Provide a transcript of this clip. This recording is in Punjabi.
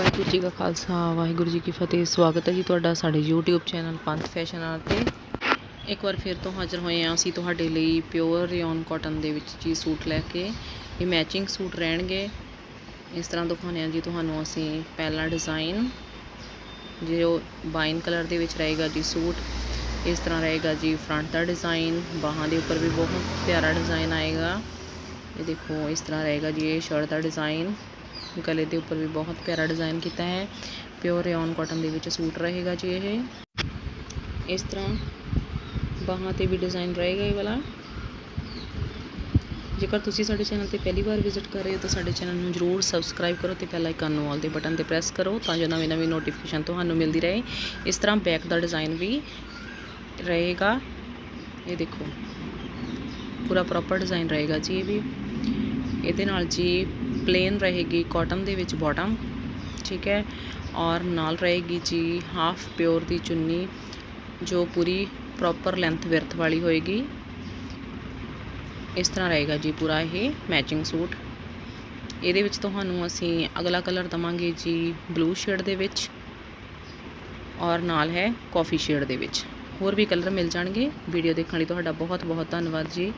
ਵਾਹਿਗੁਰੂ ਜੀ ਕਾ ਖਾਲਸਾ, ਵਾਹਿਗੁਰੂ ਜੀ ਕੀ ਫਤਿਹ। ਸਵਾਗਤ ਹੈ ਜੀ ਤੁਹਾਡਾ ਸਾਡੇ YouTube ਚੈਨਲ ਪੰਥ ਫੈਸ਼ਨਾਂ ਤੇ। ਇੱਕ ਵਾਰ ਫਿਰ ਤੋਂ ਹਾਜ਼ਰ ਹੋਏ ਹਾਂ ਅਸੀਂ ਤੁਹਾਡੇ ਲਈ ਪਿਓਰ ਰਿਓਨ ਕਾਟਨ ਦੇ ਵਿੱਚ ਜੀ ਸੂਟ ਲੈ ਕੇ। ਇਹ ਮੈਚਿੰਗ ਸੂਟ ਰਹਿਣਗੇ। ਇਸ ਤਰ੍ਹਾਂ ਦਿਖਾਉਂਦੇ ਹਾਂ ਜੀ ਤੁਹਾਨੂੰ ਅਸੀਂ ਪਹਿਲਾ ਡਿਜ਼ਾਈਨ ਜੋ ਵਾਈਨ ਕਲਰ ਦੇ ਵਿੱਚ ਰਹੇਗਾ ਜੀ ਸੂਟ। ਇਸ ਤਰ੍ਹਾਂ ਰਹੇਗਾ ਜੀ ਫਰੰਟ ਦਾ ਡਿਜ਼ਾਈਨ ਬਾਹਾਂ ਦੇ ਉੱਪਰ ਵੀ ਬਹੁਤ ਪਿਆਰਾ ਡਿਜ਼ਾਈਨ ਆਏਗਾ। ਇਹ ਦੇਖੋ, ਇਸ ਤਰ੍ਹਾਂ ਰਹੇਗਾ ਜੀ ਇਹ ਸ਼ਰਟ ਦਾ ਡਿਜ਼ਾਈਨ ਗਲੇ ਦੇ ਉੱਪਰ ਵੀ ਬਹੁਤ ਪਿਆਰਾ ਡਿਜ਼ਾਈਨ ਕੀਤਾ ਹੈ। ਪਿਓਰ ਰਿਓਨ ਕਾਟਨ ਦੇ ਵਿੱਚ ਸੂਟ ਰਹੇਗਾ ਜੀ ਇਹ। ਇਸ ਤਰ੍ਹਾਂ ਬਾਹਾਂ ਤੇ ਵੀ ਡਿਜ਼ਾਈਨ ਰਹੇਗਾ ਇਹ ਵਾਲਾ। ਜੇਕਰ ਤੁਸੀਂ ਸਾਡੇ ਚੈਨਲ ਤੇ ਪਹਿਲੀ ਵਾਰ ਵਿਜ਼ਿਟ ਕਰ ਰਹੇ ਹੋ, ਤਾਂ ਸਾਡੇ ਚੈਨਲ ਨੂੰ ਜਰੂਰ ਸਬਸਕ੍ਰਾਈਬ ਕਰੋ ਤੇ ਬੈਲ ਆਈਕਨ ਨੂੰ ਆਲ ਦੇ ਬਟਨ ਤੇ ਪ੍ਰੈਸ ਕਰੋ ਤਾਂ ਜੋ ਨਵੀਂ ਨਵੀਂ ਨੋਟੀਫਿਕੇਸ਼ਨ ਤੁਹਾਨੂੰ ਮਿਲਦੀ ਰਹੇ। ਇਸ ਤਰ੍ਹਾਂ ਬੈਕ ਦਾ ਡਿਜ਼ਾਈਨ ਵੀ ਰਹੇਗਾ। ਇਹ ਦੇਖੋ, ਪੂਰਾ ਪ੍ਰੋਪਰ ਡਿਜ਼ਾਈਨ ਰਹੇਗਾ ਜੀ ਇਹ ਵੀ। ਇਹਦੇ ਨਾਲ ਜੀ ਪਲੇਨ ਰਹੇਗੀ ਕਾਟਨ ਦੇ ਵਿੱਚ ਬਾਟਮ ਠੀਕ ਹੈ? ਔਰ ਨਾਲ ਰਹੇਗੀ ਜੀ ਹਾਫ ਪਿਓਰ ਦੀ ਚੁੰਨੀ, ਜੋ ਪੂਰੀ ਪ੍ਰੋਪਰ ਲੈਂਥ ਵਿਰਥ ਵਾਲੀ ਹੋਏਗੀ। ਇਸ ਤਰ੍ਹਾਂ ਰਹੇਗਾ ਜੀ ਪੂਰਾ ਇਹ ਮੈਚਿੰਗ ਸੂਟ। ਇਹਦੇ ਵਿੱਚ ਤੁਹਾਨੂੰ ਅਸੀਂ ਅਗਲਾ ਕਲਰ ਦਵਾਂਗੇ ਜੀ ਬਲੂ ਸ਼ੇਡ ਦੇ ਵਿੱਚ ਔਰ ਨਾਲ ਹੈ ਕਾਫੀ ਸ਼ੇਡ ਦੇ ਵਿੱਚ। ਹੋਰ ਵੀ ਕਲਰ ਮਿਲ ਜਾਣਗੇ। ਵੀਡੀਓ ਦੇਖਣ ਲਈ ਤੁਹਾਡਾ ਬਹੁਤ ਬਹੁਤ ਧੰਨਵਾਦ ਜੀ।